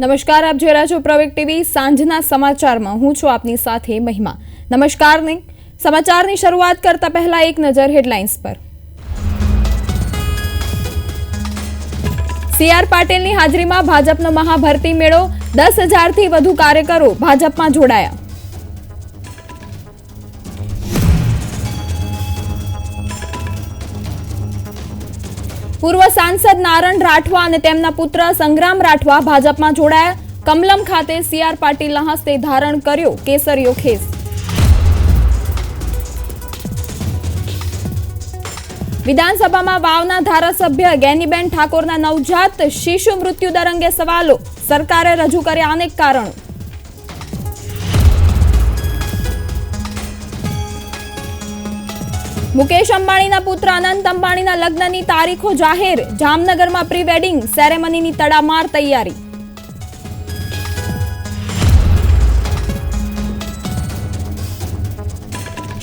નમસ્કાર, આપ જોઈ રહ્યા છો પ્રવેગ ટીવી. સાંજના સમાચારમાં હું છું આપની સાથે મહિમા. નમસ્કારની. સમાચારની શરૂઆત કરતા પહેલા એક નજર હેડલાઇન્સ પર. સી. આર. પાટીલની હાજરીમાં ભાજપનો મહાભરતી મેળો દસ હજારથી વધુ કાર્યકરો ભાજપમાં જોડાયા. પૂર્વ સાંસદ નારણ રાઠવા અને તેમના પુત્ર સંગ્રામ રાઠવા ભાજપમાં જોડાયા. કમલમ ખાતે સીઆર પાટીલના હસ્તે ધારણ કર્યો કેસરીયો ખેસ. વિધાનસભામાં વાવના ધારાસભ્ય ગેનીબેન ઠાકોરના નવજાત શિશુ મૃત્યુદર અંગે સવાલો. સરકારે રજૂ કર્યા અનેક કારણો. મુકેશ અંબાણીના પુત્ર અનંત અંબાણીના લગ્નની તારીખો જાહેર. જામનગરમાં પ્રી વેડિંગ સેરેમનીની તડામાર તૈયારી.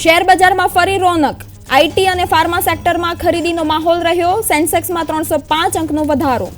શેર બજારમાં ફરી રોનક. આઈટી અને ફાર્મા સેક્ટરમાં ખરીદીનો માહોલ રહ્યો. સેન્સેક્સમાં ત્રણસો પાંચ અંકનો વધારો.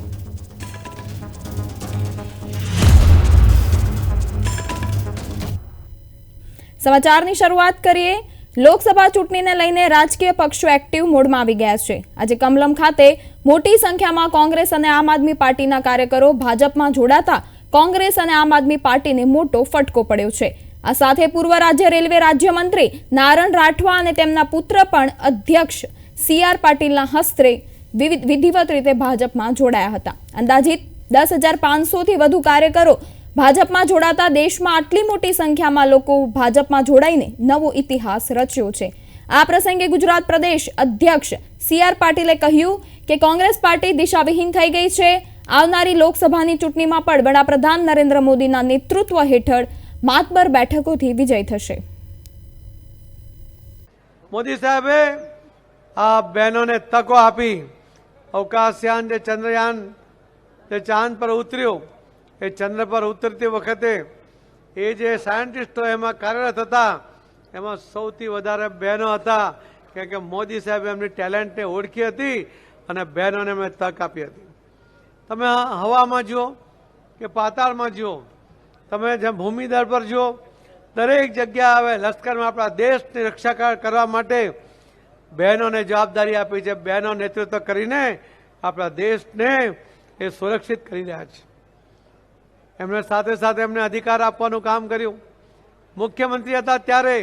સમાચારની શરૂઆત કરીએ. લોકસભા ચૂંટણીને લઈને રાજકીય પક્ષો એક્ટિવ મોડમાં આવી ગયા છે. આજે કમલમ ખાતે મોટી સંખ્યામાં કોંગ્રેસ અને આમ આદમી પાર્ટીના કાર્યકરો ભાજપમાં જોડાતા કોંગ્રેસ અને આમ આદમી પાર્ટીને મોટો ફટકો પડ્યો છે. આ સાથે પૂર્વ રાજ્ય રેલવે રાજ્યમંત્રી નારણ રાઠવા અને તેમના પુત્ર પણ અધ્યક્ષ સી આર પાટીલના હસ્તે વિધિવત રીતે ભાજપમાં જોડાયા હતા. અંદાજિત દસ હજાર પાંચસોથી વધુ કાર્યકરો ભાજપમાં જોડાતા દેશમાં આટલી મોટી સંખ્યામાં લોકો ભાજપમાં જોડાઈને નવો ઇતિહાસ રચ્યો છે. આ પ્રસંગે ગુજરાત પ્રદેશ અધ્યક્ષ સી આર પાટીલે કહ્યું કે કોંગ્રેસ પાર્ટી દિશાવિહીન થઈ ગઈ છે. આવનારી લોકસભાની ચૂંટણીમાં પણ વડાપ્રધાન નરેન્દ્ર મોદીના નેતૃત્વ હેઠળ માતબર બેઠકોથી વિજય થશે. મોદી સાહેબે આ બહેનોને તકો આપી અવકાશયાન જે ચંદ્રયાન જે ચાંદ પર ઉતર્યું એ ચંદ્ર પર ઉતરતી વખતે એ જે સાયન્ટિસ્ટો એમાં કાર્યરત હતા, એમાં સૌથી વધારે બહેનો હતા. કેમ કે મોદી સાહેબે એમની ટેલેન્ટને ઓળખી હતી અને બહેનોને મેં તક આપી હતી. તમે હવામાં જુઓ કે પાતાળમાં જુઓ, તમે જેમ ભૂમિદળ પર જુઓ, દરેક જગ્યા આવે લશ્કરમાં આપણા દેશની રક્ષા કરવા માટે બહેનોને જવાબદારી આપી છે. બહેનો નેતૃત્વ કરીને આપણા દેશને એ સુરક્ષિત કરી રહ્યા છે. એમણે સાથે સાથે એમને અધિકાર આપવાનું કામ કર્યું. મુખ્યમંત્રી હતા ત્યારે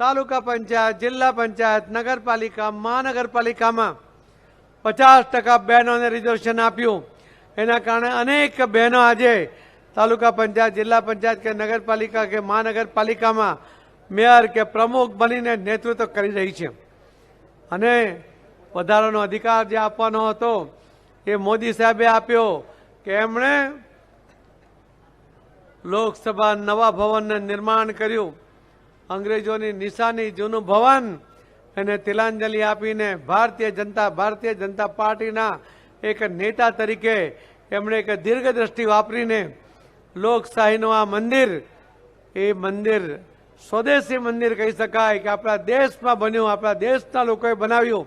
તાલુકા પંચાયત, જિલ્લા પંચાયત, નગરપાલિકા, મહાનગરપાલિકામાં પચાસ ટકા બહેનોને રિઝર્વેશન આપ્યું. એના કારણે અનેક બહેનો આજે તાલુકા પંચાયત, જિલ્લા પંચાયત કે નગરપાલિકા કે મહાનગરપાલિકામાં મેયર કે પ્રમુખ બનીને નેતૃત્વ કરી રહી છે. અને વધારાનો અધિકાર જે આપવાનો હતો એ મોદી સાહેબે આપ્યો કે એમણે લોકસભા નવા ભવનને નિર્માણ કર્યું. અંગ્રેજોની નિશાની જૂનું ભવન એને તિલાંજલિ આપીને ભારતીય જનતા ભારતીય જનતા પાર્ટીના એક નેતા તરીકે એમણે એક દીર્ઘદ્રષ્ટિ વાપરીને લોકશાહીનું આ મંદિર, એ મંદિર સ્વદેશી મંદિર કહી શકાય કે આપણા દેશમાં બન્યું, આપણા દેશના લોકોએ બનાવ્યું.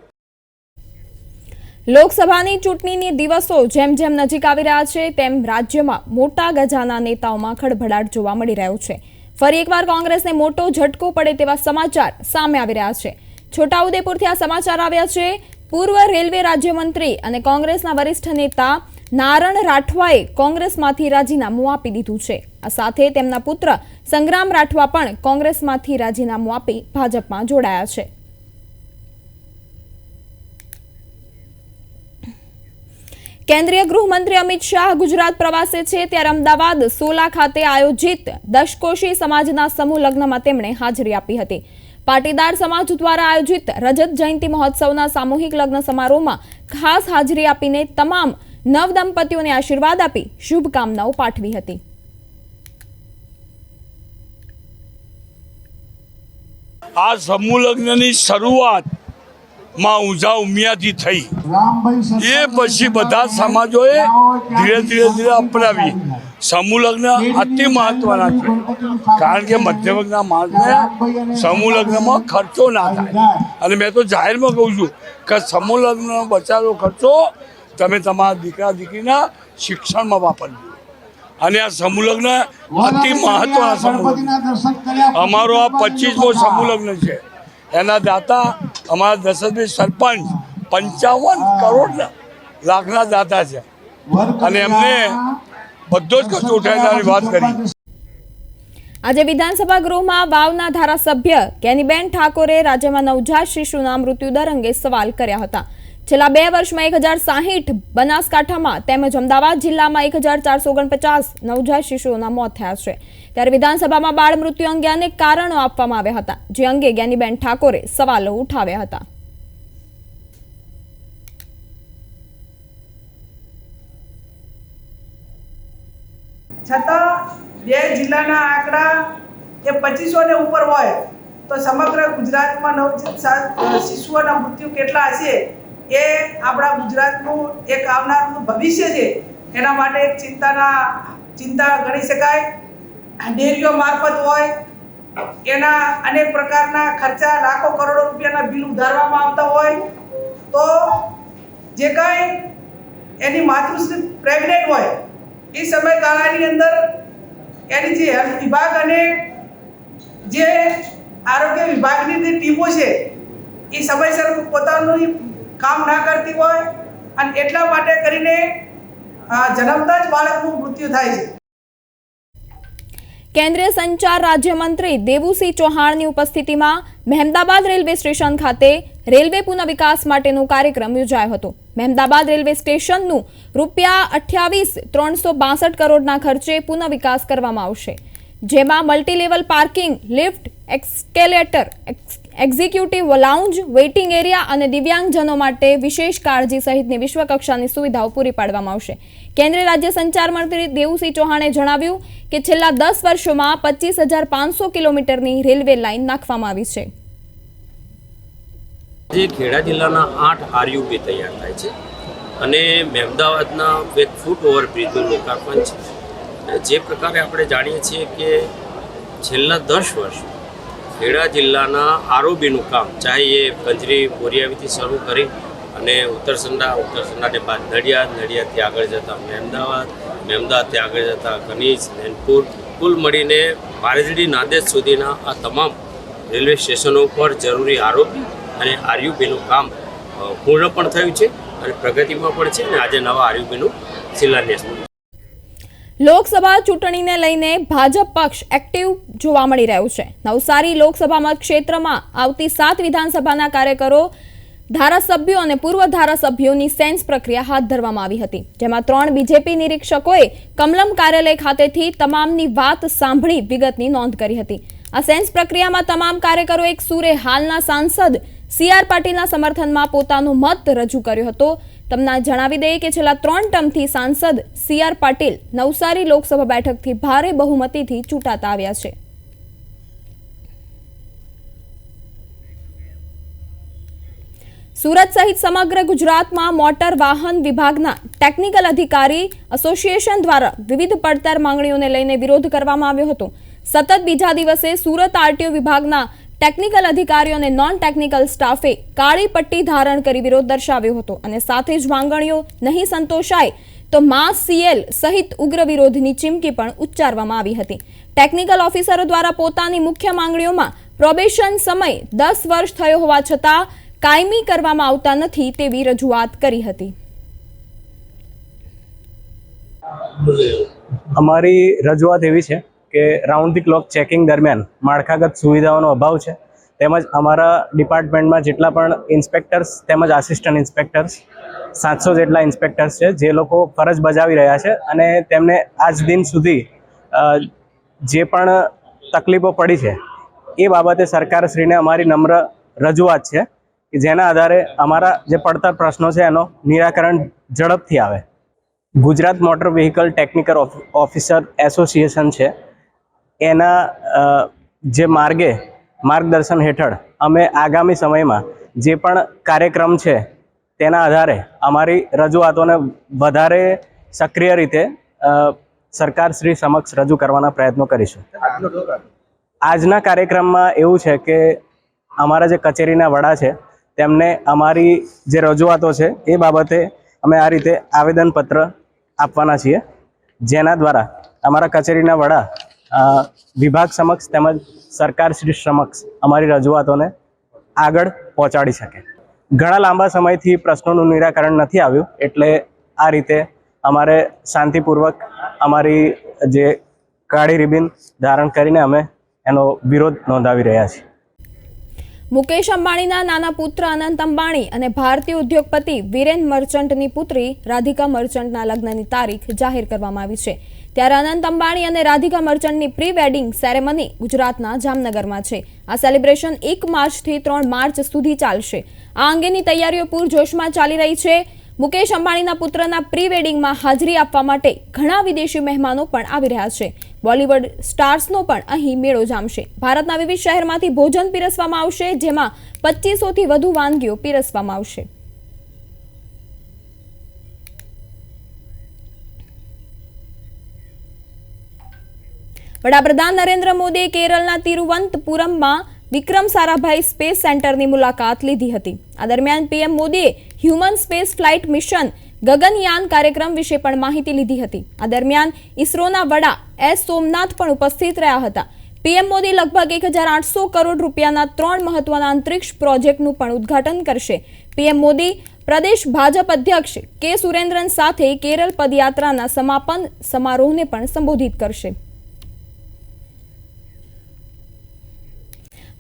લોકસભાની ચૂંટણીની દિવસો જેમ જેમ નજીક આવી રહ્યા છે, તેમ રાજ્યમાં મોટા ગજાના નેતાઓમાં ખળભળાટ જોવા મળી રહ્યો છે. ફરી એકવાર કોંગ્રેસને મોટો ઝટકો પડે તેવા સમાચાર સામે આવી રહ્યા છે. છોટાઉદેપુરથી આ સમાચાર આવ્યા છે. પૂર્વ રેલવે રાજ્યમંત્રી અને કોંગ્રેસના વરિષ્ઠ નેતા નારણ રાઠવાએ કોંગ્રેસમાંથી રાજીનામું આપી દીધું છે. આ સાથે તેમના પુત્ર સંગ્રામ રાઠવા પણ કોંગ્રેસમાંથી રાજીનામું આપી ભાજપમાં જોડાયા છે. કેન્દ્રીય ગૃહમંત્રી અમિત શાહ ગુજરાત પ્રવાસે છે ત્યારે અમદાવાદ, સોલા ખાતે આયોજિત દશકોશી સમાજના સમૂહ લગ્નમાં તેમણે હાજરી આપી હતી. પાટીદાર સમાજ દ્વારા આયોજિત રજત જયંતિ મહોત્સવના સામૂહિક લગ્ન સમારોહમાં ખાસ હાજરી આપીને તમામ નવ દંપતીઓને આશીર્વાદ આપી શુભકામનાઓ પાઠવી હતી. આ સમૂહ લગ્નની શરૂઆત માં ઊંઝા ઉમિયાથી થઈ. એ પછી બધા સમાજોએ ધીરે ધીરે ધીરે અપનાવી. સમૂહ લગ્ન અતિ મહત્વના છે. કારણ કે મધ્યવર્ગના માણસને સમૂહ લગ્નમાં ખર્ચો ના થાય. અને મેં તો જાહેરમાં કહું છું કે સમૂહ લગ્નનો બચાવેલો ખર્ચો તમે તમારા દીકરા દીકરીના શિક્ષણમાં વાપરજો. અને આ સમૂહ લગ્ન અતિ મહત્વના સમૂહ. અમારો આ પચીસમો સમૂહ લગ્ન છે. એના દાતા અમારા દશરથભાઈ સરપંચ પંચાવન કરોડ લાખના દાતા છે. અને એમને બધો જ કચો ઉઠાવવાની વાત કરી. આજે વિધાનસભા ગૃહમાં વાવના ધારાસભ્ય કેનીબેન ઠાકોરે રાજ્યમાં નવજાત શિશુના મૃત્યુદર અંગે સવાલ કર્યા હતા. છેલ્લા બે વર્ષમાં એક હજાર સાહીઠ બનાસકાંઠામાં તેમજ અમદાવાદ જિલ્લામાં એક હજાર ચારસો ઓગણપચાસ નવજાત શિશુઓના મોત થયા છે. ત્યારે વિધાનસભામાં બાળ મૃત્યુ અંગે અનેક કારણો આપવામાં આવ્યા હતા, જે અંગે જ્ઞાનીબેન ઠાકોરે સવાલો ઉઠાવ્યા હતા. છતાં બે જિલ્લાના આંકડા એ પચીસો ને ઉપર હોય, તો સમગ્ર ગુજરાતમાં નવજાત શિશુઓના મૃત્યુ કેટલા હશે? એ આપણા ગુજરાતનું એક આવનારનું ભવિષ્ય છે. એના માટે ચિંતાના, ચિંતા ગણી શકાય. ડેરીઓ મારફત હોય. એના અનેક પ્રકારના ખર્ચા લાખો કરોડો રૂપિયાના બિલ ઉધારવામાં આવતા હોય. તો જે કાંઈ એની માતૃશ્રી પ્રેગ્નેન્ટ હોય, એ સમયગાળાની અંદર એની જે હેલ્થ વિભાગ અને જે આરોગ્ય વિભાગની જે ટીમો છે, એ સમયસર પોતાનું કામ ના કરતી હોય અને એટલા માટે કરીને જન્મતા જ બાળકનું મૃત્યુ થાય છે. કેન્દ્રીય સંચાર રાજ્યમંત્રી દેવુસિંહ ચૌહાણની ઉપસ્થિતિમાં મહેમદાબાદ રેલવે સ્ટેશન ખાતે રેલવે પુનઃવિકાસ માટેનો કાર્યક્રમ યોજાયો હતો. મહેમદાબાદ રેલવે સ્ટેશનનું રૂપિયા અઠ્યાવીસ ત્રણસો બાસઠ કરોડના ખર્ચે પુનઃવિકાસ કરવામાં આવશે. જેમાં multilevel parking, lift, escalator executive lounge waiting area અને દિવ્યાંગજનો માટે વિશેષ કાળજી સહિતની વિશ્વકક્ષાની સુવિધાઓ પૂરી પાડવામાં આવશે. કેન્દ્રીય રાજ્ય સંચાર મંત્રી દેવુસિંહ ચૌહાણે જણાવ્યું કે છેલ્લા દસ વર્ષોમાં પચીસ હજાર પાંચસો કિલોમીટરની રેલવે લાઇન નાખવામાં આવી છે. જે ખેડા જિલ્લાના આઠ આરયુબી તૈયાર થાય છે અને મહેમદાવાદના એક ફૂટ ઓવરબ્રિજનું લોકાર્પણ છે. જે પ્રકારે આપણે જાણીએ છીએ કે છેલ્લા દસ વર્ષ ખેડા જિલ્લાના આરોબીનું કામ ચાહે એ કંજરી બોરિયાવીથી શરૂ કરી અને ઉત્તરસંડા ઉત્તરસંડાને બાદ નડિયાદ, નડિયાદથી આગળ જતાં મહેમદાવાદ મહેમદાવાદથી આગળ જતાં કનીજ નૈનપુર, કુલ મળીને બારેજડી નાંદેડ સુધીના આ તમામ રેલવે સ્ટેશનો પર જરૂરી આરોપી અને આરયુબીનું કામ પૂર્ણ પણ થયું છે અને પ્રગતિમાં પણ છે અને આજે નવા આરયુબીનું શિલાન્યાસ લોકસભા ચૂંટણીને લઈને ભાજપ પક્ષ એક્ટિવ જોવા મળી રહ્યું છે. નવસારી લોકસભા મતક્ષેત્રમાં આવતી સાત વિધાનસભાના કાર્યકરો, ધારાસભ્યો અને પૂર્વ ધારાસભ્યોની સેન્સ પ્રક્રિયા હાથ ધરવામાં આવી હતી, જેમાં ત્રણ બીજેપી નિરીક્ષકોએ કમલમ કાર્યાલય ખાતેથી તમામની વાત સાંભળી વિગતની નોંધ કરી હતી. આ સેન્સ પ્રક્રિયામાં તમામ કાર્યકરો એક સુરે હાલના સાંસદ સી આર પાટીલના સમર્થનમાં પોતાનો મત રજૂ કર્યો હતો. તમને જણાવી દઈએ કે છેલ્લા ત્રણ ટર્મથી સાંસદ સી આર પાટીલ નવસારી લોકસભા બેઠકથી ભારે બહુમતીથી ચૂંટાતા આવ્યા છે. સુરત સહિત સમગ્ર ગુજરાતમાં મોટર વાહન વિભાગના ટેકનિકલ અધિકારી એસોસિએશન દ્વારા વિવિધ પડતર માંગણીઓને લઈને વિરોધ કરવામાં આવ્યો હતો. સતત બીજા દિવસે સુરત આરટીઓ વિભાગના ટેકનિકલ અધિકારીઓ અને નોન ટેકનિકલ સ્ટાફે કાળી પટ્ટી ધારણ કરી વિરોધ દર્શાવ્યો હતો અને સાથે જ માંગણીઓ નહીં સંતોષાય તો મા સીએલ સહિત ઉગ્ર વિરોધની ચીમકી પણ ઉચ્ચારવામાં આવી હતી. ટેકનિકલ ઓફિસરો દ્વારા પોતાની મુખ્ય માંગણીઓમાં પ્રોબેશન સમય દસ વર્ષ થયો હોવા છતાં કાયમી કરવામાં આવતા નથી તેવી રજૂઆત કરી હતી. અમારી રજૂઆત એવી છે કે રાઉન્ડ ધી ક્લોક ચેકિંગ દરમિયાન માળખાગત સુવિધાઓનો અભાવ છે. તેમજ અમારા ડિપાર્ટમેન્ટમાં જેટલા પણ ઇન્સ્પેક્ટર્સ તેમજ આસિસ્ટન્ટ ઇન્સ્પેક્ટર્સ સાતસો જેટલા ઇન્સ્પેક્ટર્સ છે, જે લોકો ફરજ બજાવી રહ્યા છે અને તેમને આજ દિન સુધી જે પણ તકલીફો પડી છે, એ બાબતે સરકારશ્રીને અમારી નમ્ર રજૂઆત છે કે જેના આધારે અમારા જે પડતર પ્રશ્નો છે એનો નિરાકરણ ઝડપથી આવે. Gujarat motor vehicle technical of- officer association છે. એના જે માર્ગે, માર્ગદર્શન હેઠળ અમે આગામી સમયમાં જે પણ કાર્યક્રમ છે તેના આધારે અમારી રજૂઆતોને વધારે સક્રિય રીતે સરકાર સરકારશ્રી સમક્ષ રજૂ કરવાના પ્રયત્નો કરીશું. આજના કાર્યક્રમમાં એવું છે કે અમારા જે કચેરીના વડા છે, તેમને અમારી જે રજૂઆતો છે એ બાબતે અમે આ રીતે આવેદનપત્ર આપવાના છીએ. જેના દ્વારા અમારા કચેરીના વડા વિભાગ સમક્ષ તેમજ સરકારશ્રી સમક્ષ અમારી રજૂઆતોને આગળ પહોંચાડી શકે. ઘણા લાંબા સમયથી પ્રશ્નોનું નિરાકરણ નથી આવ્યું, એટલે આ રીતે અમારે શાંતિપૂર્વક અમારી જે કાળી રિબિન ધારણ કરીને અમે એનો વિરોધ નોંધાવી રહ્યા છીએ. મુકેશ અંબાણીના નાના પુત્ર અનંત અંબાણી અને ભારતીય ઉદ્યોગપતિ વિરેન મર્ચન્ટની પુત્રી રાધિકા મર્ચન્ટના લગ્નની તારીખ જાહેર કરવામાં આવી છે. ત્યારે અનંત અંબાણી અને રાધિકા મર્ચન્ટની પ્રી વેડિંગ સેરેમની ગુજરાતના જામનગરમાં છે. આ સેલિબ્રેશન એક માર્ચથી ત્રણ માર્ચ સુધી ચાલશે. આ અંગેની તૈયારીઓ પૂરજોશમાં ચાલી રહી છે. મુકેશ અંબાણીના પુત્રના પ્રી વેડિંગમાં હાજરી આપવા માટે ઘણા વિદેશી મહેમાનો પણ આવી રહ્યા છે. બોલિવૂડ સ્ટાર્સનો પણ અહીં મેળો જામશે. ભારતના વિવિધ શહેરમાંથી ભોજન પીરસવામાં આવશે, જેમાં પચીસોથી વધુ વાનગીઓ પીરસવામાં આવશે. વડાપ્રધાન નરેન્દ્ર મોદીએ કેરળના તિરુવંતપુરમમાં વિક્રમ સારાભાઈ સ્પેસ સેન્ટરની મુલાકાત લીધી હતી. આ દરમિયાન પીએમ મોદીએ human space flight mission Gaganyaan કાર્યક્રમ વિશે પણ માહિતી લીધી હતી. આ દરમિયાન ઇસરોના વડા એસ સોમનાથ પણ ઉપસ્થિત રહ્યા હતા. પીએમ મોદી લગભગ એક હજાર આઠસો કરોડ રૂપિયાના ત્રણ મહત્વના અંતરિક્ષ પ્રોજેક્ટનું પણ ઉદ્ઘાટન કરશે. પીએમ મોદી પ્રદેશ ભાજપ અધ્યક્ષ કે સુરેન્દ્રન સાથે કેરળ પદયાત્રાના સમાપન સમારોહને પણ સંબોધિત કરશે.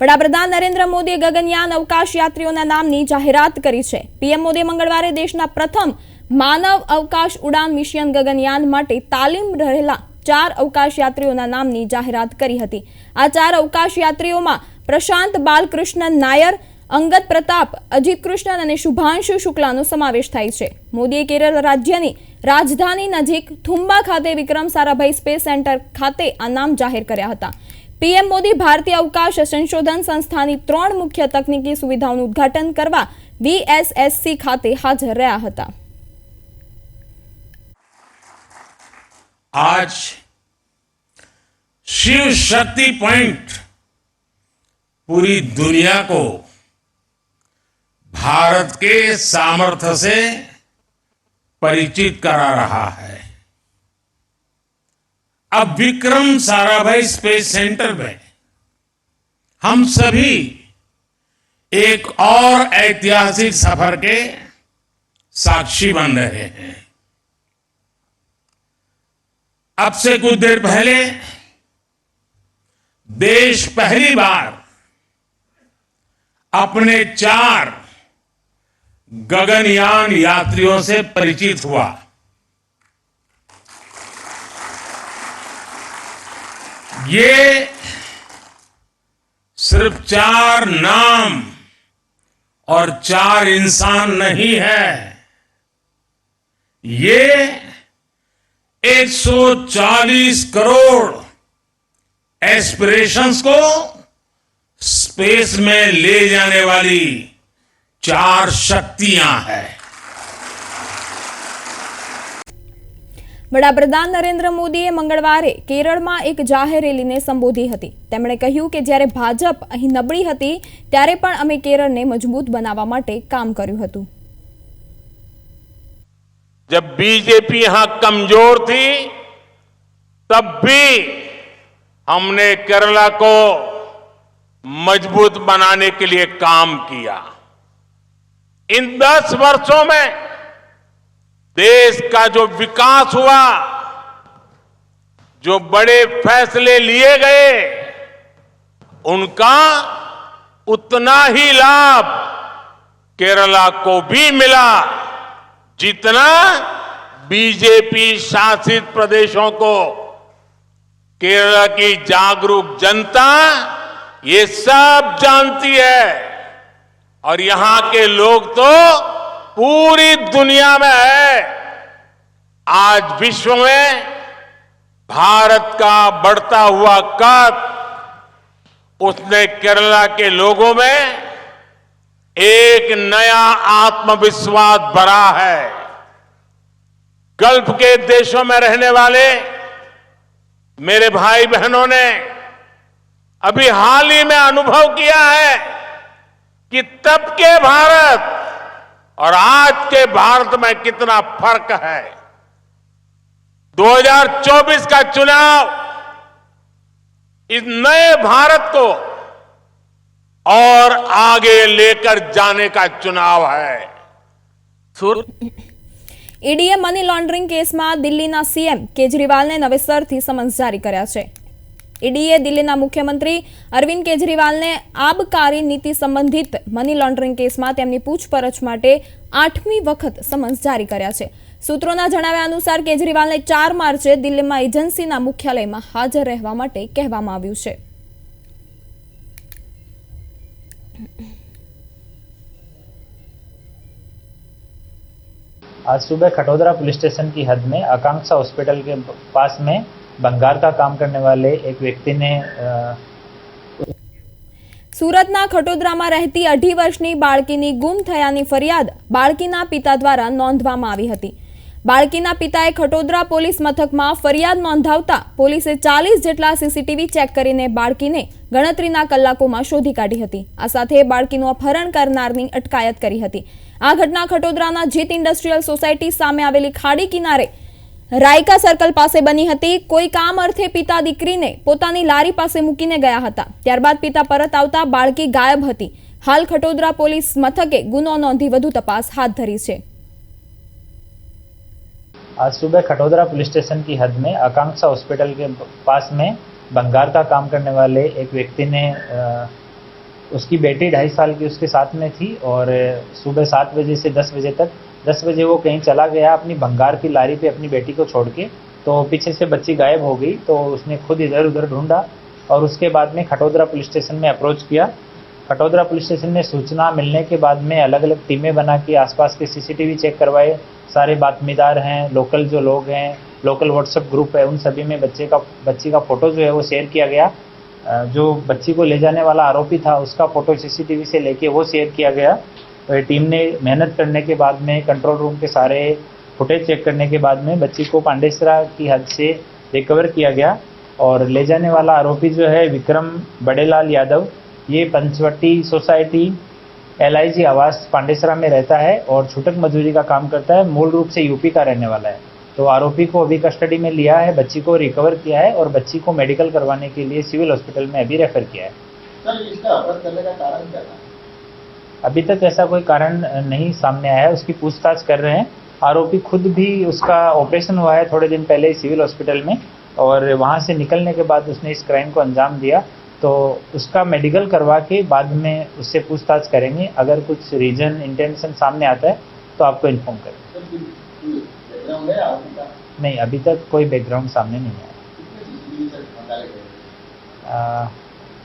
વડાપ્રધાન નરેન્દ્ર મોદીએ ગગનયાન અવકાશ યાત્રીઓના નામની જાહેરાત કરી છે. પીએમ મોદીએ મંગળવારે દેશના પ્રથમ માનવ અવકાશ ઉડાન મિશન ગગનયાન માટે તાલીમ રહેલા ચાર અવકાશ યાત્રીઓના નામની જાહેરાત કરી હતી. આ ચાર અવકાશ યાત્રીઓમાં પ્રશાંત બાલકૃષ્ણન નાયર અંગત પ્રતાપ, અજીત કૃષ્ણન અને શુભાંશુ શુક્લાનો સમાવેશ થાય છે. મોદીએ કેરળ રાજ્યની રાજધાની નજીક થુંબા ખાતે વિક્રમ સારાભાઈ સ્પેસ સેન્ટર ખાતે આ નામ જાહેર કર્યા હતા. પીએમ મોદી ભારતીય અવકાશ સંશોધન સંસ્થાની ત્રણ મુખ્ય તકનીકી સુવિધાઓનું ઉદ્ઘાટન કરવા વીએસએસસી ખાતે હાજર રહ્યા હતા आज शिव शक्ति पॉइंट पूरी दुनिया को भारत के सामर्थ्य से परिचित करा रहा है अब विक्रम साराभाई स्पेस सेंटर में हम सभी एक और ऐतिहासिक सफ़र के साक्षी बन रहे हैं। अब से कुछ देर पहले देश पहली बार अपने चार गगनयान यात्रियों से परिचित हुआ। ये सिर्फ़ चार नाम और चार इंसान नहीं है। ये 140 करोड़ एस्पिरेशंस को स्पेस में ले जाने वाली चार शक्तियाँ हैं। વડાપ્રધાન નરેન્દ્ર મોદીએ મંગળવારે કેરળમાં એક જાહેર રેલીને સંબોધી હતી તેમણે કહ્યું કે જ્યારે ભાજપ અહીં નબળી હતી ત્યારે પણ અમે કેરળને મજબૂત બનાવવા માટે કામ કર્યું હતું जब बीजेपी यहां कमजोर थी तब भी हमने केरला को मजबूत बनाने के लिए काम किया इन दस वर्षों में देश का जो विकास हुआ, जो बड़े फैसले लिए गए, उनका उतना ही लाभ केरला को भी मिला जितना बीजेपी शासित प्रदेशों को। केरला की जागरूक जनता ये सब जानती है और यहाँ के लोग तो पूरी दुनिया में है। आज विश्व में भारत का बढ़ता हुआ कद उसने केरला के लोगों में एक नया आत्मविश्वास भरा है। गल्फ के देशों में रहने वाले मेरे भाई बहनों ने अभी हाल ही में अनुभव किया है कि तब के भारत और आज के भारत में कितना फर्क है 2024 का चुनाव इस नए भारत को और आगे लेकर जाने का चुनाव है ઈડીએ મની લોન્ડરિંગ કેસમાં દિલ્હીના સીએમ કેજરીવાલને નવેસરથી સમન્સ જારી કર્યા છે ઈડીએ દિલ્હીના મુખ્યમંત્રી અરવિંદ કેજરીવાલને આબકારી નીતિ સંબંધિત મની લોન્ડરિંગ કેસમાં તેમની પૂછપરછ માટે આઠમી વખત સમન્સ જારી કર્યા છે સૂત્રોના જણાવ્યા અનુસાર કેજરીવાલને ચાર માર્ચે દિલ્હીમાં એજન્સીના મુખ્યાલયમાં હાજર રહેવા માટે કહેવામાં આવ્યું છે आज सुबह खटोदरा पुलिस स्टेशन की हद में आकांक्षा हॉस्पिटल के पास में भंगार का काम करने वाले एक व्यक्ति ने अ, સુરતના ખટોદરામાં રહેતી અઢી વર્ષની બાળકીની ગુમ થયાની ફરિયાદ બાળકીના પિતા દ્વારા નોંધવામાં આવી હતી બાળકીના પિતાએ ખટોદરા પોલીસ મથકમાં ફરિયાદ નોંધાવતા પોલીસે ચાલીસ જેટલા સીસીટીવી ચેક કરીને બાળકીને ગણતરીના કલાકોમાં શોધી કાઢી હતી આ સાથે બાળકીનું અપહરણ કરનારની અટકાયત કરી હતી આ ઘટના ખટોદરાના જીત ઇન્ડસ્ટ્રીયલ સોસાયટી સામે આવેલી ખાડી કિનારે રાયકા સર્કલ પાસે બની હતી કોઈ કામ અર્થે પિતા દીકરીને પોતાની લારી પાસે મૂકીને ગયા હતા ત્યારબાદ પિતા પરત આવતા બાળકી ગાયબ હતી હાલ ખટોદરા પોલીસ મથકે ગુનો નોંધી વધુ તપાસ હાથ ધરી છે आज सुबह खटोदरा पुलिस स्टेशन की हद में आकांक्षा हॉस्पिटल के पास में भंगार का काम करने वाले एक व्यक्ति ने अ, उसकी बेटी ढाई साल की उसके साथ में थी और सुबह सात बजे से दस बजे तक दस बजे वो कहीं चला गया अपनी भंगार की लारी पे अपनी बेटी को छोड़ के तो पीछे से बच्ची गायब हो गई तो उसने खुद इधर उधर ढूंढा और उसके बाद में खटोदरा पुलिस स्टेशन में अप्रोच किया। खटोदरा पुलिस स्टेशन में सूचना मिलने के बाद में अलग अलग टीमें बना के आसपास के सीसीटीवी चेक करवाए। सारे बातमीदार हैं, लोकल जो लोग हैं, लोकल व्हाट्सएप ग्रुप है, उन सभी में बच्चे का, बच्ची का फ़ोटो जो है वो शेयर किया गया। जो बच्ची को ले जाने वाला आरोपी था, उसका फ़ोटो सीसीटीवी से लेके वो शेयर किया गया। टीम ने मेहनत करने के बाद में कंट्रोल रूम के सारे फुटेज चेक करने के बाद में बच्ची को पांडेसरा की हद से रिकवर किया गया। और ले जाने वाला आरोपी जो है, विक्रम बड़ेलाल यादव, ये पंचवटी सोसाइटी एल आई आवास पांडेसरा में रहता है और छूटक मजदूरी का काम करता है। मूल रूप से यूपी का रहने वाला है। तो आरोपी को अभी कस्टडी में लिया है, बच्ची को रिकवर किया है और बच्ची को मेडिकल करवाने के लिए सिविल हॉस्पिटल में अभी रेफर किया है। सर, इसका अपराध करने का कारण क्या था? अभी तक ऐसा कोई कारण नहीं सामने आया है, उसकी पूछताछ कर रहे हैं। आरोपी खुद भी उसका ऑपरेशन हुआ है थोड़े दिन पहले सिविल हॉस्पिटल में, और वहाँ से निकलने के बाद उसने इस क्राइम को अंजाम दिया। तो उसका मेडिकल करवा के बाद में उससे पूछताछ करेंगे। अगर कुछ रीजन, इंटेंशन सामने आता है तो आपको इन्फॉर्म करेंगे नहीं, अभी तक कोई बैकग्राउंड सामने नहीं आया।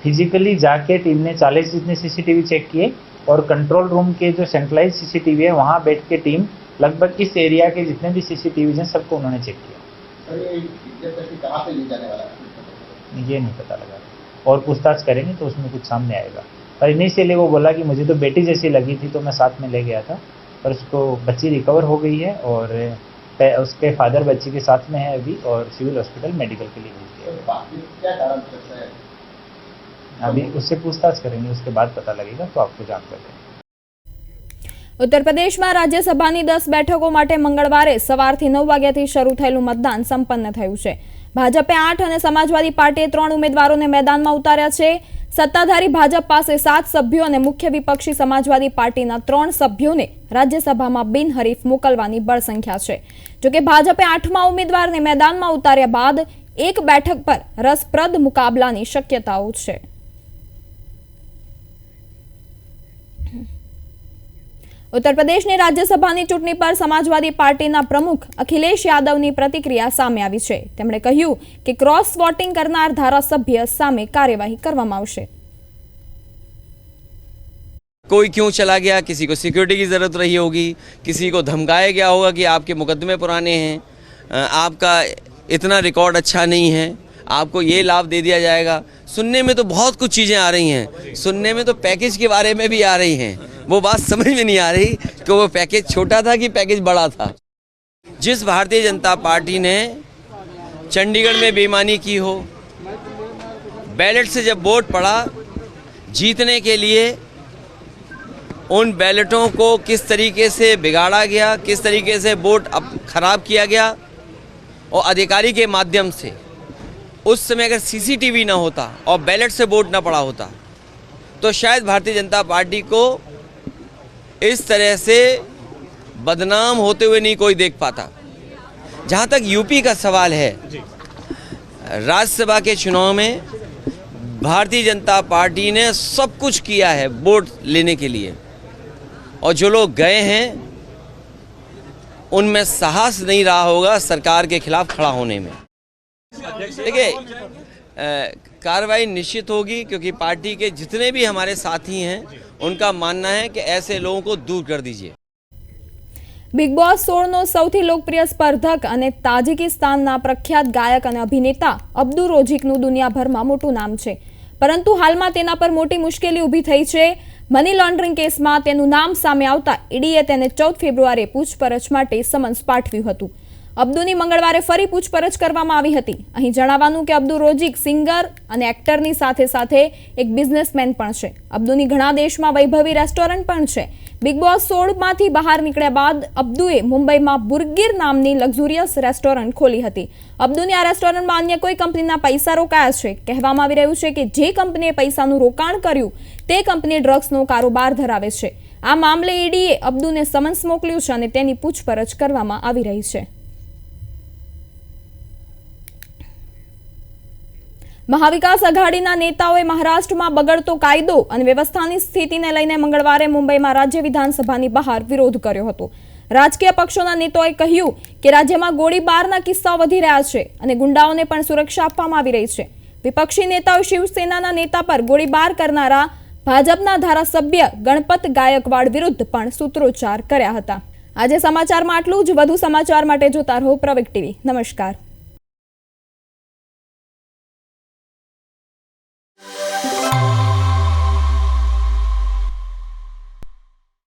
फिजिकली जाके टीम ने 40 जितने सीसीटीवी चेक किए और कंट्रोल रूम के जो सेंट्रलाइज सीसीटीवी है वहाँ बैठ के टीम लगभग इस एरिया के जितने भी सीसीटीवी हैं सबको उन्होंने चेक किया। ये विद्यार्थी कहाँ से ले जाने वाला ये नहीं पता लगा। और पूछताछ करेंगे तो उसमें कुछ सामने आएगा। पर इनिशियली वो बोला कि मुझे तो बेटी जैसी लगी थी तो मैं साथ में ले गया था। पर उसको बच्ची रिकवर हो गई है और उसके फादर बच्ची के साथ में है अभी और सिविल हॉस्पिटल मेडिकल के लिए भेज दिया अभी उससे पूछताछ करेंगे उसके बाद पता लगेगा तो आपको जान कर देंगे ઉત્તર પ્રદેશમાં રાજ્યસભાની દસ બેઠકો માટે મંગળવારે સવારથી નવ વાગ્યાથી શરૂ થયેલું મતદાન સંપન્ન થયું છે ભાજપે આઠ અને સમાજવાદી પાર્ટીએ ત્રણ ઉમેદવારોને મેદાનમાં ઉતાર્યા છે સત્તાધારી ભાજપ પાસે સાત સભ્યો અને મુખ્ય વિપક્ષી સમાજવાદી પાર્ટીના ત્રણ સભ્યોને રાજ્યસભામાં બિનહરીફ મોકલવાની બળ સંખ્યા છે જોકે ભાજપે આઠમા ઉમેદવારને મેદાનમાં ઉતાર્યા બાદ એક બેઠક પર રસપ્રદ મુકાબલાની શક્યતાઓ છે ઉત્તર પ્રદેશની રાજ્યસભાની ચૂંટણી પર સમાજવાદી પાર્ટીના પ્રમુખ અખિલેશ યાદવની પ્રતિક્રિયા સામે આવી છે તેમણે કહ્યું કે ક્રોસ વોટિંગ કરનાર ધારાસભ્ય સામે કાર્યવાહી કરવામાં આવશે कोई क्यों चला गया किसी को सिक्योरिटी की ज़रूरत रही होगी किसी को धमकाया गया होगा कि आपके मुकदमे पुराने हैं अ, आपका इतना रिकॉर्ड अच्छा नहीं है आपको ये लाभ दे दिया जाएगा सुनने में तो बहुत कुछ चीज़ें आ रही हैं सुनने में तो पैकेज के बारे में भी आ रही हैं वो बात समझ में नहीं आ रही कि वो पैकेज छोटा था कि पैकेज बड़ा था। जिस भारतीय जनता पार्टी ने चंडीगढ़ में बेईमानी की हो, बैलेट से जब वोट पड़ा, जीतने के लिए उन बैलेटों को किस तरीके से बिगाड़ा गया, किस तरीके से वोट अब खराब किया गया और अधिकारी के माध्यम से, उस समय अगर सीसीटीवी ना होता और बैलेट से वोट ना पड़ा होता तो शायद भारतीय जनता पार्टी को इस तरह से बदनाम होते हुए नहीं कोई देख पाता। जहाँ तक यूपी का सवाल है राज्यसभा के चुनाव में भारतीय जनता पार्टी ने सब कुछ किया है वोट लेने के लिए। और जो लोग गए हैं उनमें साहस नहीं रहा होगा सरकार के खिलाफ खड़ा होने में। देखिए कार्रवाई निश्चित होगी क्योंकि पार्टी के जितने भी हमारे साथी हैं उनका मानना है कि ऐसे लोगों को दूर कर दीजिए બિગ બોસ સોળનો સૌથી લોકપ્રિય સ્પર્ધક અને તાજિકિસ્તાનના પ્રખ્યાત ગાયક અને અભિનેતા અબ્દુ રોઝિકનું દુનિયાભરમાં મોટું નામ છે પરંતુ હાલમાં તેના પર મોટી મુશ્કેલી ઊભી થઈ છે મની લોન્ડરિંગ કેસમાં તેનું નામ સામે આવતા ઈડીએ તેને ચૌદ ફેબ્રુઆરીએ પૂછપરછ માટે સમન્સ પાઠવ્યું હતું અબ્દુની મંગળવારે ફરી પૂછપરછ કરવામાં આવી હતી. અહીં જણાવવાનું કે અબ્દુ રોજિક સિંગર અને એક્ટરની સાથે સાથે એક બિઝનેસમેન પણ છે. અબ્દુની ઘણા દેશમાં વૈભવી રેસ્ટોરન્ટ પણ છે. બિગ બોસ સોળમાંથી બહાર નીકળ્યા બાદ અબ્દુએ મુંબઈમાં બુર્ગીર નામની લક્ઝુરિયસ રેસ્ટોરન્ટ ખોલી હતી. અબ્દુની આ રેસ્ટોરન્ટમાં અન્ય કોઈ કંપનીના પૈસા રોકાયા છે. કહેવામાં આવી રહ્યું છે કે જે કંપનીએ પૈસાનું રોકાણ કર્યું, તે કંપની ડ્રગ્સનો કારોબાર ધરાવે છે. આ મામલે ઈડીએ અબ્દુને સમન્સ મોકલ્યું છે અને તેની પૂછપરછ કરવામાં આવી રહી છે. મહાવિકાસ અઘાડીના નેતાઓએ મહારાષ્ટ્રમાં બગડતો કાયદો અને વ્યવસ્થાની સ્થિતિને લઈને મંગળવારે મુંબઈમાં રાજ્ય વિધાનસભાની બહાર વિરોધ કર્યો હતો. રાજકીય પક્ષોના નેતાઓએ કહ્યું કે રાજ્યમાં ગોળીબારના કિસ્સાઓ વધી રહ્યા છે અને ગુંડાઓને પણ સુરક્ષા આપવામાં આવી રહી છે. વિપક્ષી નેતાઓ શિવસેનાના નેતા પર ગોળીબાર કરનારા ભાજપના ધારાસભ્ય ગણપત ગાયકવાડ વિરુદ્ધ પણ સૂત્રોચ્ચાર કર્યા હતા. આજે સમાચારમાં આટલું જ. વધુ સમાચાર માટે જોતા રહો પ્રવેક ટીવી. નમસ્કાર.